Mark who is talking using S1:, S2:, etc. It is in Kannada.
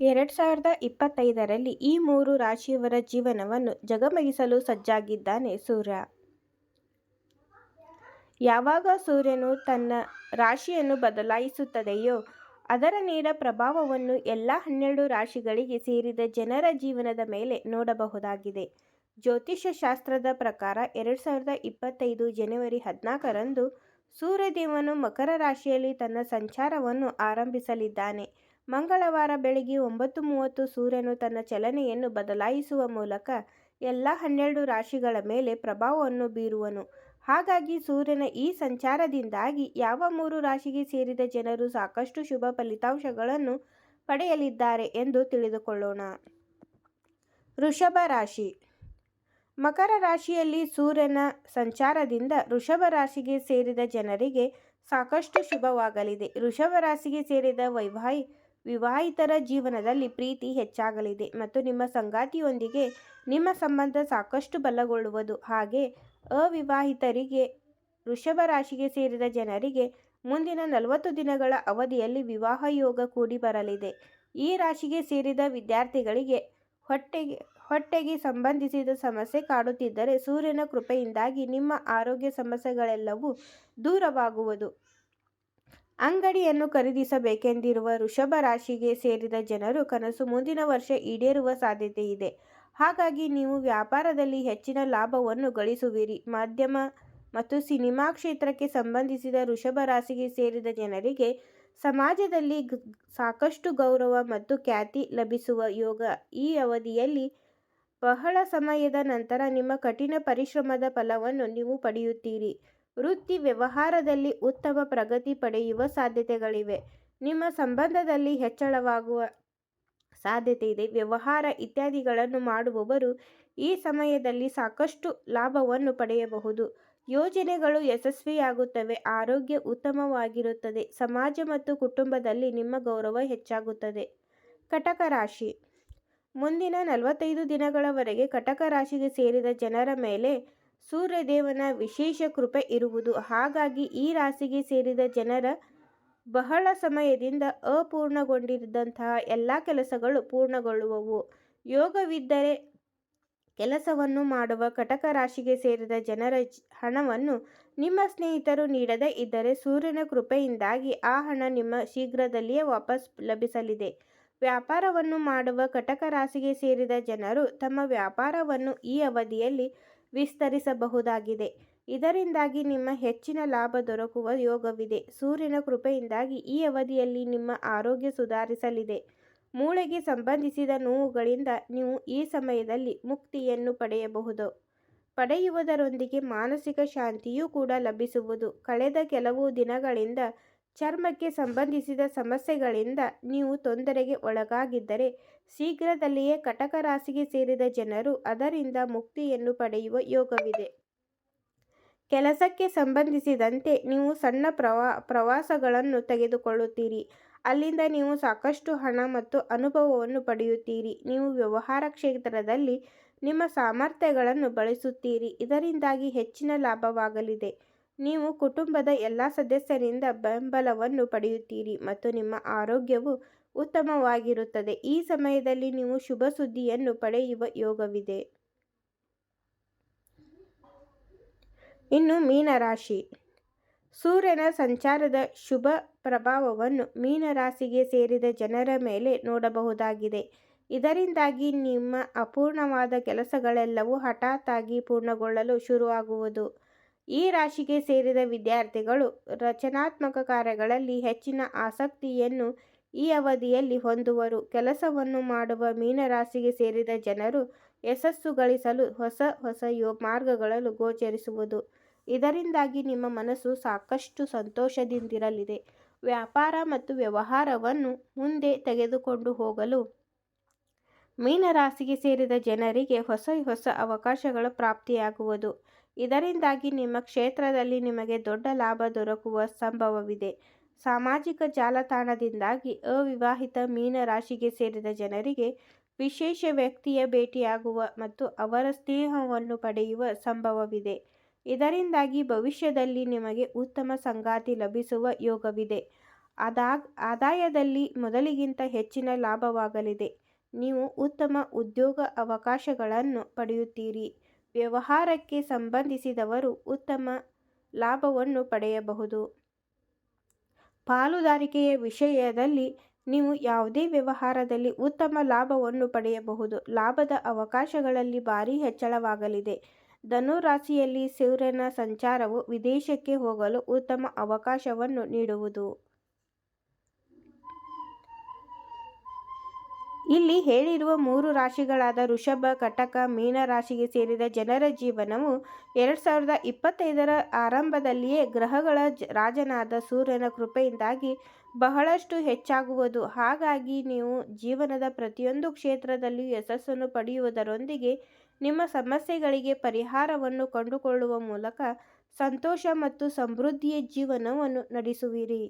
S1: ಎರಡು ಸಾವಿರದ ಇಪ್ಪತ್ತೈದರಲ್ಲಿ ಈ ಮೂರು ರಾಶಿಯವರ ಜೀವನವನ್ನು ಜಗಮಗಿಸಲು ಸಜ್ಜಾಗಿದ್ದಾನೆ ಸೂರ್ಯ. ಯಾವಾಗ ಸೂರ್ಯನು ತನ್ನ ರಾಶಿಯನ್ನು ಬದಲಾಯಿಸುತ್ತದೆಯೋ ಅದರ ನೇರ ಪ್ರಭಾವವನ್ನು ಎಲ್ಲ ಹನ್ನೆರಡು ರಾಶಿಗಳಿಗೆ ಸೇರಿದ ಜನರ ಜೀವನದ ಮೇಲೆ ನೋಡಬಹುದಾಗಿದೆ. ಜ್ಯೋತಿಷ್ಯ ಶಾಸ್ತ್ರದ ಪ್ರಕಾರ ಎರಡು ಸಾವಿರದ ಇಪ್ಪತ್ತೈದು ಜನವರಿ ಹದಿನಾಲ್ಕರಂದು ಸೂರ್ಯದೇವನು ಮಕರ ರಾಶಿಯಲ್ಲಿ ತನ್ನ ಸಂಚಾರವನ್ನು ಆರಂಭಿಸಲಿದ್ದಾನೆ. ಮಂಗಳವಾರ ಬೆಳಗ್ಗೆ ಒಂಬತ್ತು ಮೂವತ್ತು ಸೂರ್ಯನು ತನ್ನ ಚಲನೆಯನ್ನು ಬದಲಾಯಿಸುವ ಮೂಲಕ ಎಲ್ಲ ಹನ್ನೆರಡು ರಾಶಿಗಳ ಮೇಲೆ ಪ್ರಭಾವವನ್ನು ಬೀರುವನು. ಹಾಗಾಗಿ ಸೂರ್ಯನ ಈ ಸಂಚಾರದಿಂದಾಗಿ ಯಾವ ಮೂರು ರಾಶಿಗೆ ಸೇರಿದ ಜನರು ಸಾಕಷ್ಟು ಶುಭ ಫಲಿತಾಂಶಗಳನ್ನು ಪಡೆಯಲಿದ್ದಾರೆ ಎಂದು ತಿಳಿದುಕೊಳ್ಳೋಣ. ವೃಷಭ ರಾಶಿ: ಮಕರ ರಾಶಿಯಲ್ಲಿ ಸೂರ್ಯನ ಸಂಚಾರದಿಂದ ವೃಷಭ ರಾಶಿಗೆ ಸೇರಿದ ಜನರಿಗೆ ಸಾಕಷ್ಟು ಶುಭವಾಗಲಿದೆ. ವೃಷಭ ರಾಶಿಗೆ ಸೇರಿದ ವಿವಾಹಿತರ ಜೀವನದಲ್ಲಿ ಪ್ರೀತಿ ಹೆಚ್ಚಾಗಲಿದೆ ಮತ್ತು ನಿಮ್ಮ ಸಂಗಾತಿಯೊಂದಿಗೆ ನಿಮ್ಮ ಸಂಬಂಧ ಸಾಕಷ್ಟು ಬಲಗೊಳ್ಳುವುದು. ಹಾಗೆ ಅವಿವಾಹಿತರಿಗೆ, ವೃಷಭ ರಾಶಿಗೆ ಸೇರಿದ ಜನರಿಗೆ ಮುಂದಿನ ನಲವತ್ತು ದಿನಗಳ ಅವಧಿಯಲ್ಲಿ ವಿವಾಹ ಯೋಗ ಕೂಡಿ ಬರಲಿದೆ. ಈ ರಾಶಿಗೆ ಸೇರಿದ ವಿದ್ಯಾರ್ಥಿಗಳಿಗೆ ಹೊಟ್ಟೆಗೆ ಸಂಬಂಧಿಸಿದ ಸಮಸ್ಯೆ ಕಾಡುತ್ತಿದ್ದರೆ ಸೂರ್ಯನ ಕೃಪೆಯಿಂದಾಗಿ ನಿಮ್ಮ ಆರೋಗ್ಯ ಸಮಸ್ಯೆಗಳೆಲ್ಲವೂ ದೂರವಾಗುವುದು. ಅಂಗಡಿಯನ್ನು ಖರೀದಿಸಬೇಕೆಂದಿರುವ ವೃಷಭ ರಾಶಿಗೆ ಸೇರಿದ ಜನರು ಕನಸು ಮುಂದಿನ ವರ್ಷ ಈಡೇರುವ ಸಾಧ್ಯತೆ ಇದೆ. ಹಾಗಾಗಿ ನೀವು ವ್ಯಾಪಾರದಲ್ಲಿ ಹೆಚ್ಚಿನ ಲಾಭವನ್ನು ಗಳಿಸುವಿರಿ. ಮಾಧ್ಯಮ ಮತ್ತು ಸಿನಿಮಾ ಕ್ಷೇತ್ರಕ್ಕೆ ಸಂಬಂಧಿಸಿದ ವೃಷಭ ರಾಶಿಗೆ ಸೇರಿದ ಜನರಿಗೆ ಸಮಾಜದಲ್ಲಿ ಸಾಕಷ್ಟು ಗೌರವ ಮತ್ತು ಖ್ಯಾತಿ ಲಭಿಸುವ ಯೋಗ ಈ ಅವಧಿಯಲ್ಲಿ ಬಹಳ ಸಮಯದ ನಂತರ ನಿಮ್ಮ ಕಠಿಣ ಪರಿಶ್ರಮದ ಫಲವನ್ನು ನೀವು ಪಡೆಯುತ್ತೀರಿ. ವೃತ್ತಿ ವ್ಯವಹಾರದಲ್ಲಿ ಉತ್ತಮ ಪ್ರಗತಿ ಪಡೆಯುವ ಸಾಧ್ಯತೆಗಳಿವೆ. ನಿಮ್ಮ ಸಂಬಂಧದಲ್ಲಿ ಹೆಚ್ಚಳವಾಗುವ ಸಾಧ್ಯತೆ ಇದೆ. ವ್ಯವಹಾರ ಇತ್ಯಾದಿಗಳನ್ನು ಮಾಡುವವರು ಈ ಸಮಯದಲ್ಲಿ ಸಾಕಷ್ಟು ಲಾಭವನ್ನು ಪಡೆಯಬಹುದು. ಯೋಜನೆಗಳು ಯಶಸ್ವಿಯಾಗುತ್ತವೆ. ಆರೋಗ್ಯ ಉತ್ತಮವಾಗಿರುತ್ತದೆ. ಸಮಾಜ ಮತ್ತು ಕುಟುಂಬದಲ್ಲಿ ನಿಮ್ಮ ಗೌರವ ಹೆಚ್ಚಾಗುತ್ತದೆ. ಕಟಕ ರಾಶಿ: ಮುಂದಿನ ನಲವತ್ತೈದು ದಿನಗಳವರೆಗೆ ಕಟಕ ರಾಶಿಗೆ ಸೇರಿದ ಜನರ ಮೇಲೆ ಸೂರ್ಯದೇವನ ವಿಶೇಷ ಕೃಪೆ ಇರುವುದು. ಹಾಗಾಗಿ ಈ ರಾಶಿಗೆ ಸೇರಿದ ಜನರ ಬಹಳ ಸಮಯದಿಂದ ಅಪೂರ್ಣಗೊಂಡಿದ್ದಂತಹ ಎಲ್ಲ ಕೆಲಸಗಳು ಪೂರ್ಣಗೊಳ್ಳುವವು. ಯೋಗವಿದ್ದರೆ ಕೆಲಸವನ್ನು ಮಾಡುವ ಕಟಕ ರಾಶಿಗೆ ಸೇರಿದ ಜನರ ಹಣವನ್ನು ನಿಮ್ಮ ಸ್ನೇಹಿತರು ನೀಡದೇ ಇದ್ದರೆ ಸೂರ್ಯನ ಕೃಪೆಯಿಂದಾಗಿ ಆ ಹಣ ನಿಮ್ಮ ಶೀಘ್ರದಲ್ಲಿಯೇ ವಾಪಸ್ ಲಭಿಸಲಿದೆ. ವ್ಯಾಪಾರವನ್ನು ಮಾಡುವ ಕಟಕ ರಾಶಿಗೆ ಸೇರಿದ ಜನರು ತಮ್ಮ ವ್ಯಾಪಾರವನ್ನು ಈ ಅವಧಿಯಲ್ಲಿ ವಿಸ್ತರಿಸಬಹುದಾಗಿದೆ. ಇದರಿಂದಾಗಿ ನಿಮ್ಮ ಹೆಚ್ಚಿನ ಲಾಭ ದೊರಕುವ ಯೋಗವಿದೆ. ಸೂರ್ಯನ ಕೃಪೆಯಿಂದಾಗಿ ಈ ಅವಧಿಯಲ್ಲಿ ನಿಮ್ಮ ಆರೋಗ್ಯ ಸುಧಾರಿಸಲಿದೆ. ಮೂಳೆಗೆ ಸಂಬಂಧಿಸಿದ ನೋವುಗಳಿಂದ ನೀವು ಈ ಸಮಯದಲ್ಲಿ ಮುಕ್ತಿಯನ್ನು ಪಡೆಯಬಹುದು ಪಡೆಯುವುದರೊಂದಿಗೆ ಮಾನಸಿಕ ಶಾಂತಿಯೂ ಕೂಡ ಲಭಿಸುವುದು. ಕಳೆದ ಕೆಲವು ದಿನಗಳಿಂದ ಚರ್ಮಕ್ಕೆ ಸಂಬಂಧಿಸಿದ ಸಮಸ್ಯೆಗಳಿಂದ ನೀವು ತೊಂದರೆಗೆ ಒಳಗಾಗಿದ್ದರೆ, ಶೀಘ್ರದಲ್ಲಿಯೇ ಕಟಕ ರಾಶಿಗೆ ಸೇರಿದ ಜನರು ಅದರಿಂದ ಮುಕ್ತಿಯನ್ನು ಪಡೆಯುವ ಯೋಗವಿದೆ. ಕೆಲಸಕ್ಕೆ ಸಂಬಂಧಿಸಿದಂತೆ ನೀವು ಸಣ್ಣ ಪ್ರವಾಸಗಳನ್ನು ತೆಗೆದುಕೊಳ್ಳುತ್ತೀರಿ. ಅಲ್ಲಿಂದ ನೀವು ಸಾಕಷ್ಟು ಹಣ ಮತ್ತು ಅನುಭವವನ್ನು ಪಡೆಯುತ್ತೀರಿ. ನೀವು ವ್ಯವಹಾರ ಕ್ಷೇತ್ರದಲ್ಲಿ ನಿಮ್ಮ ಸಾಮರ್ಥ್ಯಗಳನ್ನು ಬಳಸುತ್ತೀರಿ. ಇದರಿಂದಾಗಿ ಹೆಚ್ಚಿನ ಲಾಭವಾಗಲಿದೆ. ನೀವು ಕುಟುಂಬದ ಎಲ್ಲ ಸದಸ್ಯರಿಂದ ಬೆಂಬಲವನ್ನು ಪಡೆಯುತ್ತೀರಿ ಮತ್ತು ನಿಮ್ಮ ಆರೋಗ್ಯವು ಉತ್ತಮವಾಗಿರುತ್ತದೆ. ಈ ಸಮಯದಲ್ಲಿ ನೀವು ಶುಭ ಸುದ್ದಿಯನ್ನು ಪಡೆಯುವ ಯೋಗವಿದೆ. ಇನ್ನು ಮೀನರಾಶಿ ಸೂರ್ಯನ ಸಂಚಾರದ ಶುಭ ಪ್ರಭಾವವನ್ನು ಮೀನರಾಶಿಗೆ ಸೇರಿದ ಜನರ ಮೇಲೆ ನೋಡಬಹುದಾಗಿದೆ. ಇದರಿಂದಾಗಿ ನಿಮ್ಮ ಅಪೂರ್ಣವಾದ ಕೆಲಸಗಳೆಲ್ಲವೂ ಹಠಾತ್ತಾಗಿ ಪೂರ್ಣಗೊಳ್ಳಲು ಶುರುವಾಗುವುದು. ಈ ರಾಶಿಗೆ ಸೇರಿದ ವಿದ್ಯಾರ್ಥಿಗಳು ರಚನಾತ್ಮಕ ಕಾರ್ಯಗಳಲ್ಲಿ ಹೆಚ್ಚಿನ ಆಸಕ್ತಿಯನ್ನು ಈ ಅವಧಿಯಲ್ಲಿ ಹೊಂದುವರು. ಕೆಲಸವನ್ನು ಮಾಡುವ ಮೀನರಾಶಿಗೆ ಸೇರಿದ ಜನರು ಯಶಸ್ಸು ಗಳಿಸಲು ಹೊಸ ಹೊಸ ಯೋ ಮಾರ್ಗಗಳಲ್ಲೂ ಗೋಚರಿಸುವುದು. ಇದರಿಂದಾಗಿ ನಿಮ್ಮ ಮನಸ್ಸು ಸಾಕಷ್ಟು ಸಂತೋಷದಿಂದಿರಲಿದೆ. ವ್ಯಾಪಾರ ಮತ್ತು ವ್ಯವಹಾರವನ್ನು ಮುಂದೆ ತೆಗೆದುಕೊಂಡು ಹೋಗಲು ಮೀನ ರಾಶಿಗೆ ಸೇರಿದ ಜನರಿಗೆ ಹೊಸ ಹೊಸ ಅವಕಾಶಗಳು ಪ್ರಾಪ್ತಿಯಾಗುವುದು. ಇದರಿಂದಾಗಿ ನಿಮ್ಮ ಕ್ಷೇತ್ರದಲ್ಲಿ ನಿಮಗೆ ದೊಡ್ಡ ಲಾಭ ದೊರಕುವ ಸಂಭವವಿದೆ. ಸಾಮಾಜಿಕ ಜಾಲತಾಣದಿಂದಾಗಿ ಅವಿವಾಹಿತ ಮೀನರಾಶಿಗೆ ಸೇರಿದ ಜನರಿಗೆ ವಿಶೇಷ ವ್ಯಕ್ತಿಯ ಭೇಟಿಯಾಗುವ ಮತ್ತು ಅವರ ಸ್ನೇಹವನ್ನು ಪಡೆಯುವ ಸಂಭವವಿದೆ. ಇದರಿಂದಾಗಿ ಭವಿಷ್ಯದಲ್ಲಿ ನಿಮಗೆ ಉತ್ತಮ ಸಂಗಾತಿ ಲಭಿಸುವ ಯೋಗವಿದೆ. ಆದಾಗ, ಆದಾಯದಲ್ಲಿ ಮೊದಲಿಗಿಂತ ಹೆಚ್ಚಿನ ಲಾಭವಾಗಲಿದೆ ನೀವು ಉತ್ತಮ ಉದ್ಯೋಗ ಅವಕಾಶಗಳನ್ನು ಪಡೆಯುತ್ತೀರಿ. ವ್ಯವಹಾರಕ್ಕೆ ಸಂಬಂಧಿಸಿದವರು ಉತ್ತಮ ಲಾಭವನ್ನು ಪಡೆಯಬಹುದು. ಪಾಲುದಾರಿಕೆಯ ವಿಷಯದಲ್ಲಿ ನೀವು ಯಾವುದೇ ವ್ಯವಹಾರದಲ್ಲಿ ಉತ್ತಮ ಲಾಭವನ್ನು ಪಡೆಯಬಹುದು. ಲಾಭದ ಅವಕಾಶಗಳಲ್ಲಿ ಭಾರೀ ಹೆಚ್ಚಳವಾಗಲಿದೆ. ಧನು ರಾಶಿಯಲ್ಲಿ ಸೂರ್ಯನ ಸಂಚಾರವು ವಿದೇಶಕ್ಕೆ ಹೋಗಲು ಉತ್ತಮ ಅವಕಾಶವನ್ನು ನೀಡುವುದು. ಇಲ್ಲಿ ಹೇಳಿರುವ ಮೂರು ರಾಶಿಗಳಾದ ಋಷಭ ಕಟಕ, ಮೀನ ರಾಶಿಗೆ ಸೇರಿದ ಜನರ ಜೀವನವು ಎರಡು ಸಾವಿರದ ಇಪ್ಪತ್ತೈದರ ಆರಂಭದಲ್ಲಿಯೇ ಗ್ರಹಗಳ ರಾಜನಾದ ಸೂರ್ಯನ ಕೃಪೆಯಿಂದಾಗಿ ಬಹಳಷ್ಟು ಹೆಚ್ಚಾಗುವುದು. ಹಾಗಾಗಿ ನೀವು ಜೀವನದ ಪ್ರತಿಯೊಂದು ಕ್ಷೇತ್ರದಲ್ಲಿಯೂ ಯಶಸ್ಸನ್ನು ಪಡೆಯುವುದರೊಂದಿಗೆ ನಿಮ್ಮ ಸಮಸ್ಯೆಗಳಿಗೆ ಪರಿಹಾರವನ್ನು ಕಂಡುಕೊಳ್ಳುವ ಮೂಲಕ ಸಂತೋಷ ಮತ್ತು ಸಮೃದ್ಧಿಯ ಜೀವನವನ್ನು ನಡೆಸುವಿರಿ.